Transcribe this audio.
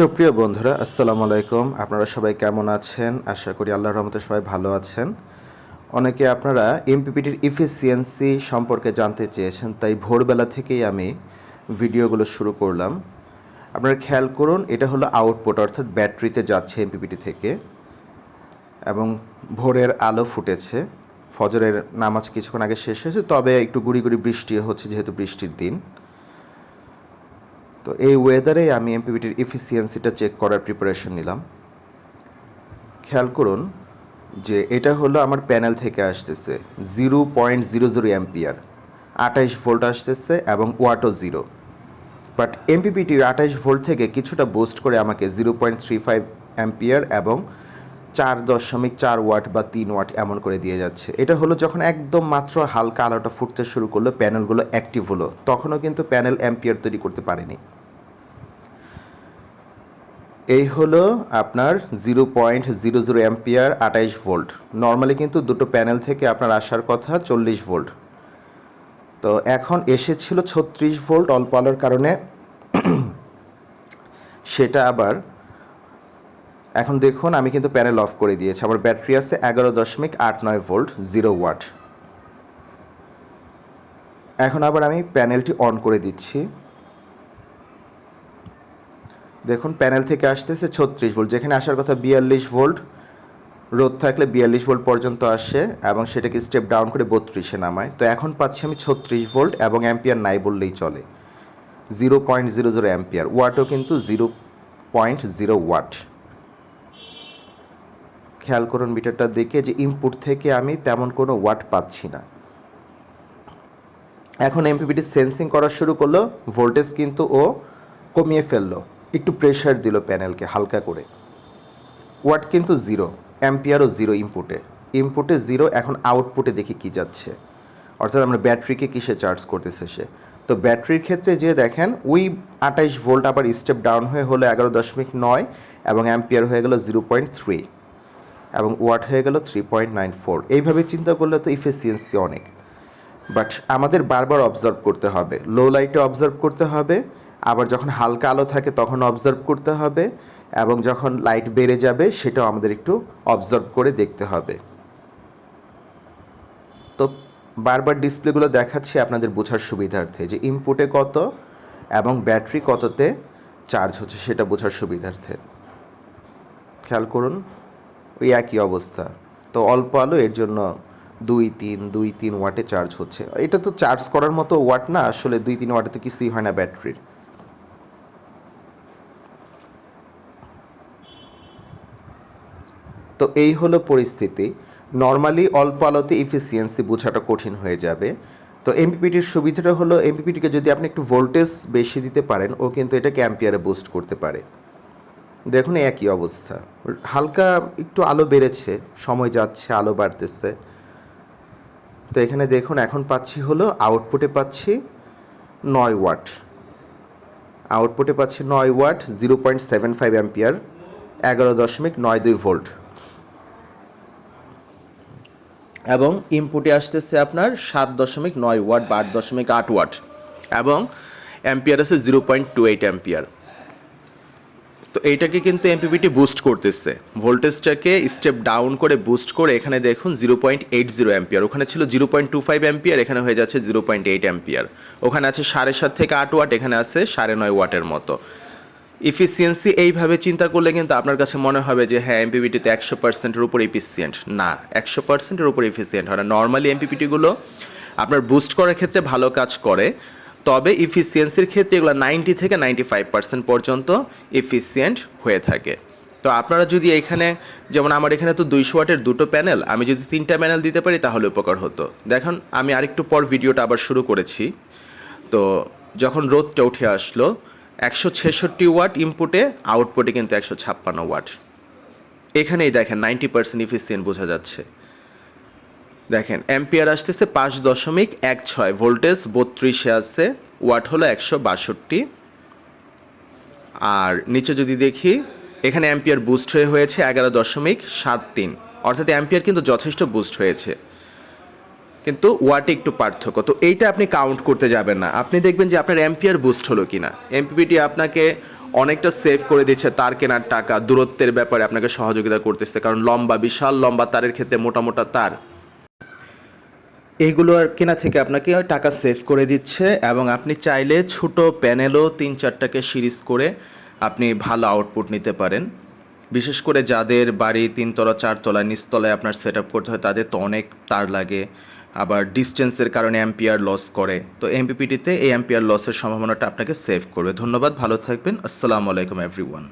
সুপ্রিয় বন্ধুরা, আসসালামু আলাইকুম। আপনারা সবাই কেমন আছেন? আশা করি আল্লাহর রহমতে সবাই ভালো আছেন। অনেকে আপনারা এমপিপিটির ইফিসিয়েন্সি সম্পর্কে জানতে চেয়েছেন, তাই ভোরবেলা থেকেই আমি ভিডিওগুলো শুরু করলাম। আপনারা খেয়াল করুন, এটা হলো আউটপুট অর্থাৎ ব্যাটারিতে যাচ্ছে এমপিপিটি থেকে, এবং ভোরের আলো ফুটেছে। ফজরের নামাজ কিছুক্ষণ আগে শেষ হয়েছে, তবে একটু গুড়ি গুড়ি বৃষ্টি হচ্ছে, যেহেতু বৃষ্টির দিন। তো এই ওয়েদারে আমি এমপিবিটির এফিসিয়েন্সিটা চেক করার প্রিপারেশন নিলাম। খেয়াল করুন যে এটা হলো আমার প্যানেল থেকে আসতেছে zero point zero zero ampere আঠাইশ ভোল্ট আসতেছে এবং ওয়াটও জিরো বাট এমপিপিটির আঠাইশ ভোল্ট থেকে কিছুটা বুস্ট করে আমাকে zero point three five ampere এবং চার দশমিক চার ওয়াট বা তিন ওয়াট এমন করে দিয়ে যাচ্ছে। এটা হলো যখন একদম মাত্র হালকা আলোটা ফুটতে শুরু করল প্যানেলগুলো অ্যাক্টিভ হলো। তখনও কিন্তু প্যানেল অ্যাম্পিয়ার তৈরি করতে পারেনি। এই হলো আপনার zero point zero zero ampere আঠাইশ ভোল্ট। নর্মালি কিন্তু দুটো প্যানেল থেকে আপনার আসার কথা চল্লিশ ভোল্ট। তো এখন এসেছিল ছত্রিশ ভোল্ট অল্প আলোর কারণে। সেটা আবার এখন দেখুন, আমি কিন্তু প্যানেল অফ করে দিয়েছি। আমার ব্যাটারি আছে এগারো দশমিক আট নয় ভোল্ট জিরো ওয়াট এখন আবার আমি প্যানেলটি অন করে দিচ্ছি। দেখুন প্যানেল থেকে আসতেছে ছত্রিশ ভোল্ট যেখানে আসার কথা বিয়াল্লিশ ভোল্ট রোদ থাকলে বিয়াল্লিশ ভোল্ট পর্যন্ত আসে এবং সেটাকে স্টেপ ডাউন করে বত্রিশে নামায়। তো এখন পাচ্ছি আমি ছত্রিশ ভোল্ট এবং অ্যাম্পিয়ার নাই বললেই চলে। Zero point zero zero ampere ওয়াটও কিন্তু জিরো পয়েন্ট জিরো ওয়াট খেয়াল করুন মিটারটা দেখে যে ইনপুট থেকে আমি তেমন কোনো ওয়াট পাচ্ছি না। এখন এমপিপিটি সেন্সিং করা শুরু করল ভোল্টেজ কিন্তু ও কমিয়ে ফেলল। একটু প্রেশার দিল প্যানেলকে হালকা করে। ওয়াট কিন্তু জিরো অ্যাম্পিয়ারও জিরো ইনপুটে ইনপুটে জিরো এখন আউটপুটে দেখি কি যাচ্ছে। অর্থাৎ আমরা ব্যাটারিকে কিসে চার্জ করতেছে সে? তো ব্যাটারির ক্ষেত্রে যে দেখেন, ওই আঠাইশ ভোল্ট আবার স্টেপ ডাউন হয়ে হলো এগারো দশমিক নয় এবং অ্যাম্পিয়ার হয়ে গেল জিরো পয়েন্ট থ্রি এবং ওয়াট হয়ে গেল থ্রি পয়েন্ট নাইন ফোর এইভাবে চিন্তা করলে তো ইফিসিয়েন্সি অনেক। বাট আমাদের বারবার অবজার্ভ করতে হবে। লো লাইটে অবজার্ভ করতে হবে। আবার যখন হালকা আলো থাকে তখন অবজার্ভ করতে হবে এবং যখন লাইট বেড়ে যাবে সেটাও আমাদের একটু অবজার্ভ করে দেখতে হবে। তো বারবার ডিসপ্লেগুলো দেখাচ্ছি আপনাদের বোঝার সুবিধার্থে যে ইনপুটে কত এবং ব্যাটারি কততে চার্জ হচ্ছে সেটা বোঝার সুবিধার্থে। খেয়াল করুন, ওই একই অবস্থা। তো অল্প আলো, এর জন্য দুই তিন দুই তিন ওয়াটে চার্জ হচ্ছে। এটা তো চার্জ করার মতো ওয়াট না, আসলে দুই তিন ওয়াটে তো কিছুই হয় না ব্যাটারির তো এই হলো পরিস্থিতি। নর্মালি অল্প আলোতে ইফিসিয়েন্সি বোঝাটা কঠিন হয়ে যাবে। তো এমপিপিটির সুবিধাটা হলো এমপিপিটিকে যদি আপনি একটু ভোল্টেজ বেশি দিতে পারেন, ও কিন্তু এটাকে অ্যাম্পিয়ারে বুস্ট করতে পারে। দেখুন একই অবস্থা। হালকা একটু আলো বেড়েছে, সময় যাচ্ছে, আলো বাড়তেছে। তো এখানে দেখুন, এখন পাচ্ছি হলো আউটপুটে পাচ্ছি নয় ওয়াট। আউটপুটে পাচ্ছি নয় watt zero point seven five ampere এগারো দশমিক নয় দুই ভোল্ট এবং ইনপুটে আসতেছে আপনার সাত দশমিক নয় ওয়াট বা আট দশমিক আট ওয়াট এবং অ্যাম্পিয়ার আছে zero point two eight ampere. তো এইটাকে কিন্তু এমপিপিটি বুস্ট করতেছে। ভোল্টেজটাকে স্টেপ ডাউন করে বুস্ট করে এখানে দেখুন zero point eight zero ampere. ওখানে ছিল zero point two five ampere, এখানে হয়ে যাচ্ছে জিরো পয়েন্ট এইট অ্যাম্পিয়ার। ওখানে আছে সাড়ে সাত থেকে আট ওয়াট, এখানে আছে সাড়ে নয় ওয়াটের মতো। ইফিসিয়েন্সি এইভাবে চিন্তা করলে কিন্তু আপনার কাছে মনে হবে যে হ্যাঁ এমপিপিটিতে একশো পার্সেন্টের উপর ইফিসিয়েন্ট না, একশো পার্সেন্টের উপর ইফিসিয়েন্ট হয় না। নর্মালি এমপিপিটিগুলো আপনার বুস্ট করার ক্ষেত্রে ভালো কাজ করে, তবে ইফিসিয়েন্সির ক্ষেত্রে এগুলো নাইনটি থেকে নাইনটি ফাইভ পার্সেন্ট পর্যন্ত ইফিসিয়েন্ট হয়ে থাকে। তো আপনারা যদি এখানে, যেমন আমার এখানে তো দুইশো ওয়াটের দুটো প্যানেল আমি যদি তিনটা প্যানেল দিতে পারি তাহলে উপকার হতো। দেখুন, আমি আরেকটু পর ভিডিওটা আবার শুরু করেছি। তো যখন রোদটা উঠে আসলো একশো ছেষট্টি ওয়াট ইনপুটে আউটপুটে কিন্তু একশো ছাপ্পান্ন ওয়াট। এখানেই দেখেন নাইনটি পার্সেন্ট ইফিসিয়েন্ট বোঝা যাচ্ছে। দেখেন অ্যাম্পিয়ার আসতেছে পাঁচ দশমিক এক ছয় ভোল্টেজ বত্রিশে আছে ওয়াট হলো একশো বাষট্টি। আর নিচে যদি দেখি, এখানে অ্যাম্পিয়ার বুস্ট হয়ে হয়েছে এগারো দশমিক সাত তিন। অর্থাৎ অ্যাম্পিয়ার কিন্তু যথেষ্ট বুস্ট হয়েছে। কিন্তু ওয়াটে একটু পার্থক্য। তো এইটা আপনি কাউন্ট করতে যাবেন না। আপনি দেখবেন যে আপনার অ্যাম্পিয়ার বুস্ট হলো কিনা। এমপিপিটি আপনাকে অনেকটা সেভ করে দিচ্ছে তার কেনার টাকা, দূরত্বের ব্যাপারে আপনাকে সহযোগিতা করতেছে। কারণ লম্বা, বিশাল, লম্বা তারের ক্ষেত্রে মোটা মোটা তার। এইগুলো আর কেনা থেকে আপনাকে টাকা সেভ করে দিচ্ছে এবং আপনি চাইলে ছোট প্যানেলও তিন চারটাকে সিরিজ করে আপনি ভালো আউটপুট নিতে পারেন। বিশেষ করে যাদের বাড়ি তিনতলা, চারতলা, নিচতলায় আপনার সেট করতে হয়, তাদের তো অনেক তার লাগে। আবার ডিস্টেন্সের কারণে অ্যাম্পিয়ার লস করে। তো এমপিপিটিতে এই অ্যাম্পিয়ার লসের সম্ভাবনাটা আপনাকে সেভ করবে। ধন্যবাদ, ভালো থাকবেন। আসসালামু আলাইকুম এভরিওয়ান